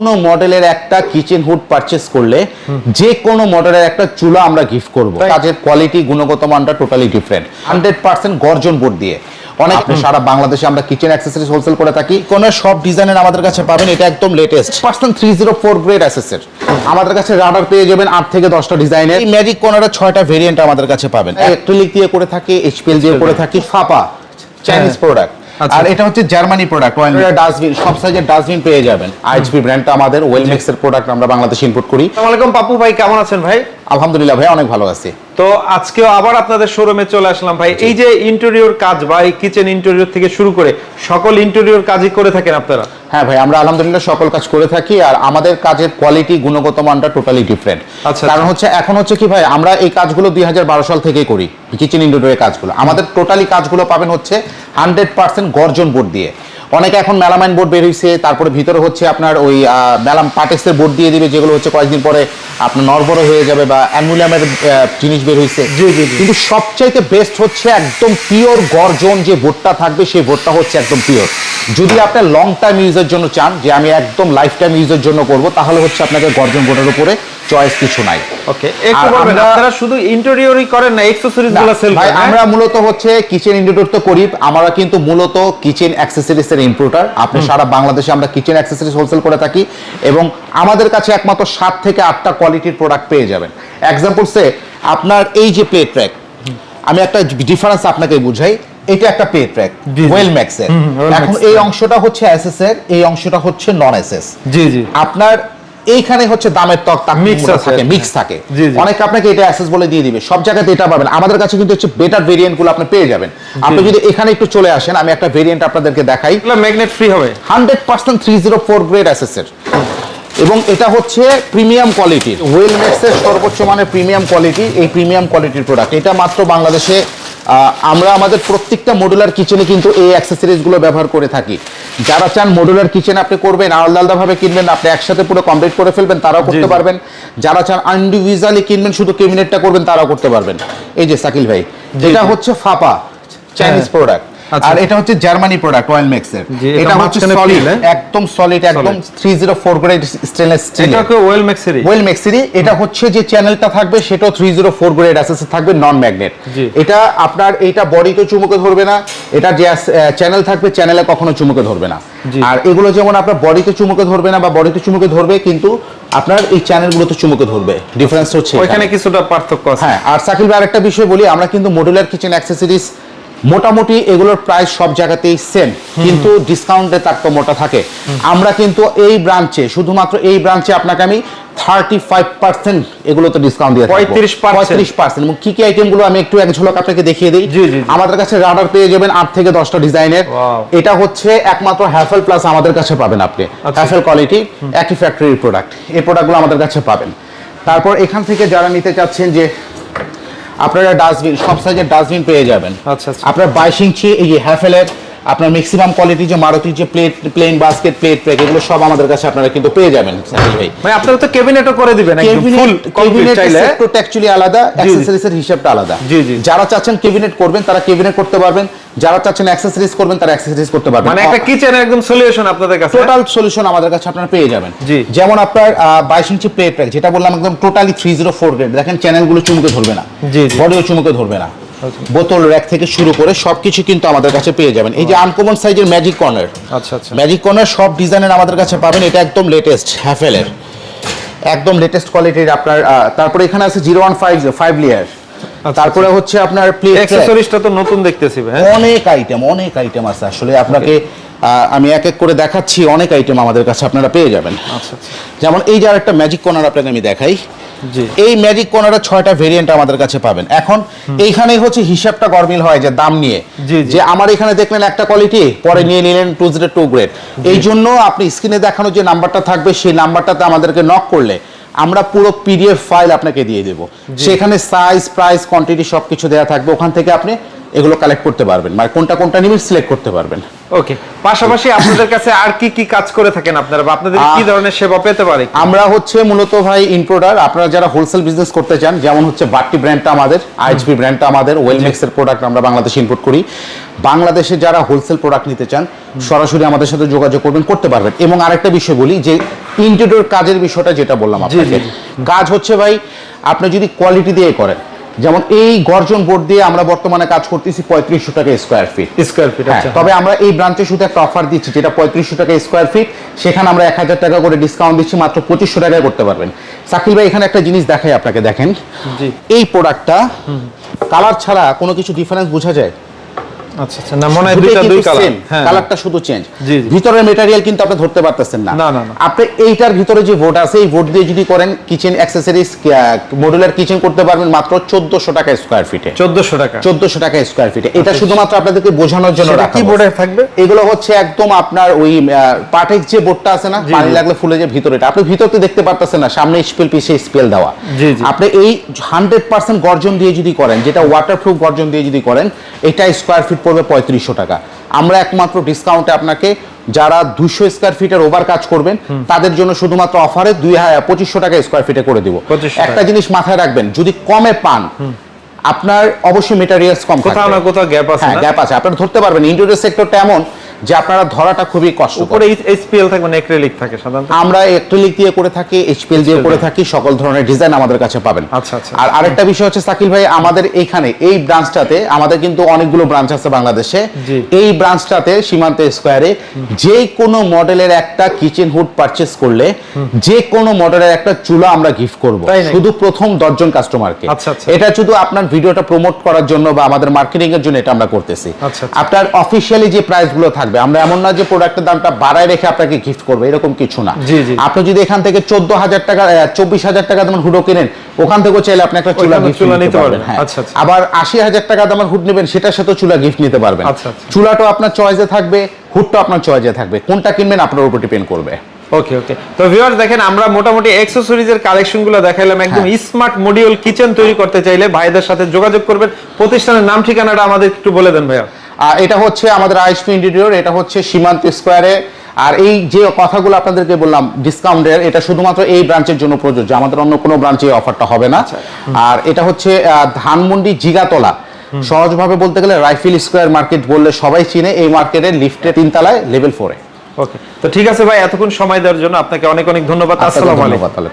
কোনো মডেলের একটা কিচেন হুড পারচেস করলে যে কোনো মডেলের একটা চুলা আমরা গিফট করব। কাজের কোয়ালিটি গুণগত মানটা টোটালি ডিফারেন্ট হান্ড্রেড পার্সেন্ট গর্জন বোর্ড দিয়ে। অনেক সারা বাংলাদেশে আমরা কিচেন অ্যাক্সেসরিজ হোলসেল করে থাকি। কোন সব ডিজাইনের আমাদের কাছে পাবেন এটা একদম latest percent three zero four grade অ্যাসেসের আমাদের কাছে রাডার পেয়ে যাবেন আট থেকে দশটা ডিজাইনের ম্যাজিক কোনারের ছয়টা ভেরিয়েন্ট আমাদের কাছে পাবেন। অ্যাক্রিলিক দিয়ে করে থাকি এইচপিএল দিয়ে করে থাকি ফাপা। Chinese product. আর এটা হচ্ছে জার্মানি প্রোডাক্ট ডাস্টবিন সব সাইজের ডাস্টবিন পেয়ে যাবেন। আইচপি ব্র্যান্ডটা আমাদের ওয়েলমেক্স এর প্রোডাক্ট আমরা বাংলাদেশে ইম্পোর্ট করি। আসসালামু আলাইকুম পাপু ভাই কেমন আছেন ভাই? আলহামদুলিল্লাহ ভাই অনেক ভালো আছি। তো আজকেও আবার আপনাদের শোরুমে চলে আসলাম ভাই। এই যে ইন্টেরিয়র কাজ বা এই কিচেন ইন্টেরিয়র থেকে শুরু করে সকল ইন্টেরিয়র কাজই করে থাকেন আপনারা? হ্যাঁ ভাই আমরা আলহামদুলিল্লাহ সকল কাজ করে থাকি আর আমাদের কাজের কোয়ালিটি গুণগত মানটা টোটালি ডিফারেন্ট আচ্ছা, কারণ হচ্ছে এখন হচ্ছে কি ভাই আমরা এই কাজগুলো দুই হাজার বারো সাল থেকে করি কিচেন ইন্ডোরের কাজগুলো। আমাদের টোটালি কাজগুলো পাবেন হচ্ছে হান্ড্রেড পার্সেন্ট গর্জন বোর্ড দিয়ে। অনেকে এখন মেলামাইন বোর্ড বের হয়েছে তারপরে ভিতরে হচ্ছে আপনার ওই মেলাম পাটেক্সের বোর্ড দিয়ে দিবে যেগুলো হচ্ছে কয়েকদিন পরে আপনার নরবরে হয়ে যাবে বা অ্যানুলিয়ামের জিনিস বের হয়েছে। কিন্তু সবচাইতে বেস্ট হচ্ছে একদম পিওর গর্জন যে বোর্ডটা থাকবে সেই বোর্ডটা হচ্ছে একদম পিওর যদি আপনি লং টাইম ইউজের জন্য চান যে আমি একদম লাইফ টাইম ইউজের জন্য করব তাহলে হচ্ছে আপনাকে গর্জন বোর্ডের উপরে চয়েস কিছু নাই। ওকে একটু বলবেন আপনারা শুধু ইন্টেরিয়রই করেন না অ্যাকসেসরিজগুলো সেল ভাই করেন হ্যাঁ? আমরা মূলত হচ্ছে কিচেন ইন্ডিটোর তো করি আমরা কিন্তু মূলত কিচেন অ্যাক্সেসরিজ এর ইম্পোর্টার আপনি সারা বাংলাদেশে আমরা কিচেন অ্যাক্সেসরিজ হোলসেল করে থাকি এবং আমাদের কাছে একমাত্র সাত থেকে আটটা কোয়ালিটির প্রোডাক্ট পেয়ে যাবেন। এক্সাম্পল সে আপনার এই যে প্লেট ট্র্যাক আমি একটা ডিফারেন্স আপনাকে বুঝাই এটা একটা প্লেট ট্র্যাক। ওয়েল ম্যাক্সের এখন এই অংশটা হচ্ছে এসএস এর এই অংশটা হচ্ছে নন এসএস জি জি। আপনার এইখানে হচ্ছে দামের তক তাক Mix থাকে মিক্স থাকে। জি। অনেকে আপনাকে এটা অ্যাক্সেস বলে দিয়ে দিবে সব জায়গাতে এটা পাবেন। আমাদের কাছে কিন্তু হচ্ছে বেটার ভেরিয়েন্টগুলো আপনি পেয়ে যাবেন। আপনি যদি এখানে একটু চলে আসেন আমি একটা ভেরিয়েন্ট আপনাদেরকে দেখাই। ম্যাগনেট ফ্রি হবে। Hundred percent three zero four grade অ্যাসেসের এবং এটা হচ্ছে প্রিমিয়াম কোয়ালিটির ওয়েল ম্যাক্সের সর্বোচ্চ মানের প্রিমিয়াম কোয়ালিটি এই প্রিমিয়াম কোয়ালিটির প্রোডাক্ট এটা মাত্র বাংলাদেশে আমরা আমাদের প্রত্যেকটা মডুলার কিচেনে কিন্তু এই অ্যাক্সেসরিজগুলো ব্যবহার করে থাকি। যারা চান মডুলার কিচেন আপনি করবেন আলাদা আলাদাভাবে কিনবেন আপনি একসাথে পুরো কমপ্লিট করে ফেলবেন তারাও করতে পারবেন যারা চান ইন্ডিভিজুয়ালি কিনবেন শুধু কেবিনেটটা করবেন তারাও করতে পারবেন এই যে সাকিল ভাই এটা হচ্ছে ফাপা চাইনিজ হ্যাঁ। প্রোডাক্ট। আর এটা হচ্ছে জার্মানি প্রোডাক্ট অয়েল ম্যাক্সের জি, এটা এটা হচ্ছে সলিড? একদম সলিড একদম three zero four grade stainless steel এটা কি ওয়েল ম্যাক্সেরই ওয়েল ম্যাক্সিরি এটা হচ্ছে যে চ্যানেলটা থাকবে সেটাও থ্রি জিরো ফোর গ্রেড অ্যাসেস থাকবে নন ম্যাগনেট এটা আপনার এইটা বডিতে চুমুকে ধরবে না এটা যে চ্যানেল থাকবে চ্যানেলে কখনো চুমুকে ধরবে না। আর এগুলো যেমন আপনার বডিতে চুমুকে ধরবে না বা বডিতে চুমুকে ধরবে কিন্তু আপনার এই চ্যানেলগুলোতে চুমুকে ধরবে। ডিফারেন্স হচ্ছে এখানে। কিছুটা পার্থক্য আছে। হ্যাঁ আর সাকিল ভাই আরেকটা বিষয় বলি আমরা কিন্তু মডুলার কিচেন অ্যাক্সেসরিজ মোটামুটি এগুলোর প্রাইস সব জায়গাতেই সেম কিন্তু ডিসকাউন্টে তার তো মোটা থাকে আমরা কিন্তু এই ব্রাঞ্চে শুধুমাত্র এই ব্রাঞ্চে আপনাকে আমি থার্টি ফাইভ পার্সেন্ট এগুলোতে ডিসকাউন্ট দিয়ে 35% পঁয়ত্রিশ পার্সেন্ট এবং কি কি আইটেমগুলো আমি একটু এক ঝলক আপনাকে দেখিয়ে দিই। আমাদের কাছে রাডার পেয়ে যাবেন আট থেকে দশটা ডিজাইনের এটা হচ্ছে একমাত্র হ্যাফেল প্লাস আমাদের কাছে পাবেন আপনি। আচ্ছা। হ্যাফেল কোয়ালিটি একই ফ্যাক্টরির প্রোডাক্ট এই প্রোডাক্টগুলো আমাদের কাছে পাবেন। তারপর এখান থেকে যারা নিতে চাচ্ছেন যে আপনারা ডাস্টবিন সব সাইজের ডাস্টবিন পেয়ে যাবেন আচ্ছা, আচ্ছা। আপনার বাইশ ইঞ্চি এই হ্যাফেলের আপনার ম্যাক্সিমাম কোয়ালিটি যে মারুতির যে plate plane basket plate plate এগুলো সব আমাদের কাছে আপনারা কিন্তু পেয়ে যাবেন সাকিল ভাই। ভাই আপনারা তো ক্যাবিনেটও করে দিবেন একদম ফুল কমপ্লিট চাইলে। অ্যাকচুয়ালি আলাদা অ্যাক্সেসরিজের হিসাবটা আলাদা। জি, জি। যারা চাচ্ছেন কেবিনেট করবেন তারা কেবিনেট করতে পারবেন। যারা চাচ্ছেন অ্যাক্সেসরিজ করবেন তারা অ্যাক্সেসরিজ করতে পারবেন। মানে একটা কিচেনের একদম সলিউশন আপনাদের কাছে টোটাল সলিউশন আমাদের কাছে আপনারা পেয়ে যাবেন। যেমন আপনার বাইশ ইঞ্চি প্লেট প্যাক যেটা বললাম একদম totally three zero four grade দেখেন চ্যানেলগুলো চুমুকে ধরবে না। জি, জি। বডিও চুমুকে ধরবে না। বোতল র্যাক থেকে শুরু করে সবকিছু কিন্তু আমাদের কাছে পেয়ে যাবেন। এই যে আনকমন সাইজের ম্যাজিক কর্নার আচ্ছা আচ্ছা। ম্যাজিক কর্নার সব ডিজাইনের আমাদের কাছে পাবেন। এটা একদম লেটেস্ট হ্যাফেলের একদম লেটেস্ট কোয়ালিটির আপনার তারপরে এখানে আছে zero one five five layer তারপরে হচ্ছে আপনার প্লেট অ্যাকসেসরিজটা তো নতুন দেখতেছি ভাই হ্যাঁ? অনেক আইটেম অনেক আইটেম আছে। আসলে আপনাকে আমি এক এক করে দেখাচ্ছি অনেক আইটেম আমাদের কাছে আপনারা পেয়ে যাবেন। আচ্ছা আচ্ছা। যেমন এই যে আরেকটা ম্যাজিক কর্নার আপনাকে আমি দেখাই। এই ম্যাজিক কোনাটা ছয়টা ভেরিয়েন্ট আমাদের কাছে পাবেন। এখন এইখানেই হচ্ছে হিসাবটা গরমিল হয় যে দাম নিয়ে। যে আমার এখানে দেখলেন একটা কোয়ালিটি পরে নিয়ে নিলেন টু জিরো টু গ্রেড এই জন্য আপনি স্ক্রিনে দেখানো যে নাম্বারটা থাকবে সেই নাম্বারটাতে আমাদেরকে নক করলে আমরা পুরো পিডিএফ ফাইল আপনাকে দিয়ে দেবো। সেখানে সাইজ প্রাইস কোয়ান্টিটি সবকিছু দেওয়া থাকবে। ওখান থেকে আপনি এগুলো কালেক্ট করতে পারবেন মানে কোনটা কোনটা নেবেন সিলেক্ট করতে পারবেন। ওকে পাশাপাশি আপনাদের কাছে আর কি কি কাজ করে থাকেন আপনারা বা আপনাদের কি ধরনের সেবা পেতে পারে আমরা হচ্ছে মূলত ভাই ইনপ্রোডার আপনারা যারা হোলসেল বিজনেস করতে চান যেমন হচ্ছে বাট্টি ব্র্যান্ডটা আমাদের আইএইচপি ব্র্যান্ডটা আমাদের ওয়েলমেক্স এর প্রোডাক্ট আমরা বাংলাদেশে ইম্পোর্ট করি। বাংলাদেশে যারা হোলসেল প্রোডাক্ট নিতে চান সরাসরি আমাদের সাথে যোগাযোগ করবেন করতে পারবেন। এবং আরেকটা বিষয় বলি যে ইন্টেরিয়র কাজের বিষয়টা যেটা বললাম আপনাকে কাজ হচ্ছে ভাই আপনি যদি কোয়ালিটি দিয়ে করেন যেমন এই গর্জন বোর্ড দিয়ে আমরা বর্তমানে কাজ করতেছি পঁয়ত্রিশশো টাকা স্কোয়ার ফিট স্কোয়ার ফিট তবে আমরা এই ব্রাঞ্চে শুধু একটা অফার দিচ্ছি যেটা পঁয়ত্রিশশো টাকা স্কোয়ার ফিট সেখানে আমরা এক হাজার টাকা করে ডিসকাউন্ট দিচ্ছি মাত্র পঁচিশশো টাকায় করতে পারবেন। সাকিল ভাই এখানে একটা জিনিস দেখাই আপনাকে দেখেন। এই প্রোডাক্টটা কালার ছাড়া কোনো কিছু ডিফারেন্স বোঝা যায়? আচ্ছা আচ্ছা। না মনে হয় দুইটা দুই কালার হ্যাঁ কালারটা শুধু চেঞ্জ জি, জি। ভিতরের মেটেরিয়াল কিন্তু আপনি ধরতে পারতেছেন না। না, না, না। আপনি এইটার ভিতরে যে বোর্ড আছে এই বোর্ড দিয়ে যদি করেন কিচেন অ্যাক্সেসরিজ মডুলার কিচেন করতে পারবেন মাত্র চোদ্দশো টাকা স্কোয়ার ফিটে 1400 টাকা। চোদ্দশো টাকা স্কোয়ার ফিটে এটা শুধুমাত্র আপনাদেরকে বোঝানোর জন্য রাখা কি বোর্ডে থাকবে? এগুলো হচ্ছে একদম আপনার ওই পাটেক যে বোর্ডটা আছে না পানি লাগলে ফুলে যে ভিতরেটা আপনি ভিতরতে দেখতে পারতেছেন না সামনে স্পেল পিছে স্পেল দেওয়া। আপনি এই হান্ড্রেড পার্সেন্ট গর্জন দিয়ে যদি করেন যেটা ওয়াটারপ্রুফ গর্জন দিয়ে যদি করেন এটা স্কোয়ার ফিট পড়বে পঁয়ত্রিশশো টাকা। আমরা একমাত্র ডিসকাউন্টে আপনাকে যারা দুশো স্কোয়ার ফিটের ওভার কাজ করবেন তাদের জন্য শুধুমাত্র অফারে দুই হাজার পঁচিশশো টাকা স্কোয়ার ফিটে করে দিব। একটা জিনিস মাথায় রাখবেন যদি কমে পান আপনার অবশ্যই মেটেরিয়ালস কম কোথাও না কোথাও গ্যাপ আছে হ্যাঁ গ্যাপ আছে। আপনারা ধরতে পারবেন ইন্টেরিয়র সেক্টরটা এমন যে আপনারা ধরাটা খুবই কষ্ট উপরে এইচপিএল থাকবে না অ্যাক্রিলিক থাকে সাধারণত? আমরা অ্যাক্রিলিক দিয়ে করে থাকি এইচপিএল দিয়ে করে থাকি সকল ধরনের ডিজাইন আমাদের কাছে পাবেন। আচ্ছা, আচ্ছা। আর আরেকটা বিষয় হচ্ছে সাকিল ভাই আমাদের এইখানে এই ব্রাঞ্চটাতে আমাদের কিন্তু অনেকগুলো ব্রাঞ্চ আছে বাংলাদেশে। এই ব্রাঞ্চটাতে সীমান্ত স্কোয়ারে যে কোনো মডেলের একটা কিচেন হুড পারচেস করলে যে কোনো মডেলের একটা চুলা আমরা গিফট করব। শুধু প্রথম দশজন কাস্টমারকে আচ্ছা, আচ্ছা। এটা শুধু আপনার ভিডিওটা প্রমোট করার জন্য বা আমাদের মার্কেটিং এর জন্য এটা আমরা করতেছি। আচ্ছা, আচ্ছা। আপনার অফিসিয়ালি যে প্রাইসগুলো থাকবে আমরা এমন না যে প্রোডাক্টের দামটা বাড়ায় রেখে আপনাকে গিফট করব এরকম কিছু না। আপনি যদি এখান থেকে চোদ্দ হাজার টাকা চব্বিশ হাজার টাকা দামের হুডো কিনেন ওখান থেকেও চাইলে আপনি একটা চুলা গিফট নিতে পারবেন। হ্যাঁ আচ্ছা, আচ্ছা। আবার আশি হাজার টাকা দামের হুড নেবেন সেটার সাথে চুলা গিফট নিতে পারবেন আচ্ছা। চুলাটাও আপনার চয়েসে থাকবে হুডটা আপনার চয়েসে থাকবে কোনটা কিনবেন আপনার উপর ডিপেন্ড করবে ওকে ওকে তো ভিউয়ার্স দেখেন আমরা মোটামুটি অ্যাকসেসরিজের কালেকশনগুলো দেখাইলাম একদম হ্যাঁ। স্মার্ট মডিউল কিচেন তৈরি করতে চাইলে ভাইদের সাথে যোগাযোগ করবেন প্রতিষ্ঠানের নাম ঠিকানাটা আমাদের একটু বলে দেন ভাইয়া আর এটা হচ্ছে আমাদের আইএসপি ইন্টেরিয়র এটা হচ্ছে সীমান্ত স্কোয়ারে। আর এই যে কথাগুলো আপনাদেরকে বললাম ডিসকাউন্টের এটা শুধুমাত্র এই ব্রাঞ্চের জন্য প্রযোজ্য আমাদের অন্য কোনো ব্রাঞ্চে এই অফারটা হবে না। আর এটা হচ্ছে ধানমন্ডি জিগাতলা। সহজভাবে বলতে গেলে রাইফিল স্কোয়ার মার্কেট বললে সবাই চিনে এই মার্কেটের লিফটের তিনতলায় লেভেল ফোরে ওকে তো ঠিক আছে ভাই এতক্ষণ সময় দেওয়ার জন্য আপনাকে অনেক অনেক ধন্যবাদ। আসসালামু আলাইকুম।